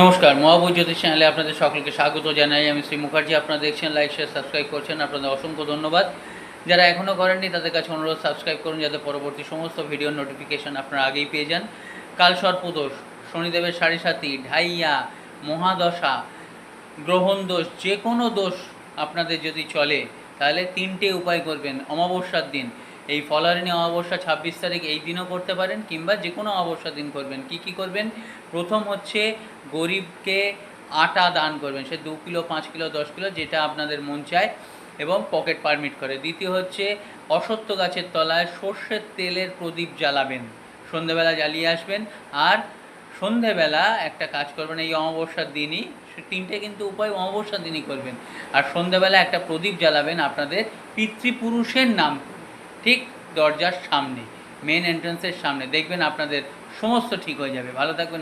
নমস্কার মহাবুজ জ্যোতিষ চ্যানেলে আপনাদের সকলকে স্বাগত জানাই। আমি শ্রী মুখার্জি, আপনারা দেখছেন লাইক শেয়ার সাবস্ক্রাইব করছেন, আপনাদের অসংখ্য ধন্যবাদ। যারা এখনও করেননি, তাদের কাছে অনুরোধ সাবস্ক্রাইব করুন, যাতে পরবর্তী সমস্ত ভিডিওর নোটিফিকেশন আপনারা আগেই পেয়ে যান। কাল সর্পদোষ শনিদেবের সাড়ে সাতি ঢাইয়া, মহাদশা গ্রহণ দোষ যে কোনো দোষ আপনাদের যদি চলে, তাহলে তিনটে উপায় করবেন অমাবস্যার দিন। এই ফলারিণী অমাবস্যা ছাব্বিশ তারিখ এই দিনও করতে পারেন কিংবা যে কোনো অমাবস্যার দিন করবেন। কি কি করবেন? প্রথম হচ্ছে গরিবকে আটা দান করবেন। সে দু কিলো, পাঁচ কিলো, দশ কিলো যেটা আপনাদের মন চায় এবং পকেট পারমিট করে। দ্বিতীয় হচ্ছে অসত্য গাছের তলায় সর্ষের তেলের প্রদীপ জ্বালাবেন। সন্ধেবেলা জ্বালিয়ে আসবেন। আর সন্ধেবেলা একটা কাজ করবেন, এই অমাবস্যার দিনই, সে তিনটে কিন্তু উপায় অমাবস্যার দিনই করবেন। আর সন্ধেবেলা একটা প্রদীপ জ্বালাবেন আপনাদের পিতৃপুরুষের নাম। ঠিক দরজার সামনে মেন এন্ট্রান্সের সামনে। দেখবেন আপনাদের সমস্ত ঠিক হয়ে যাবে। ভালো থাকবেন।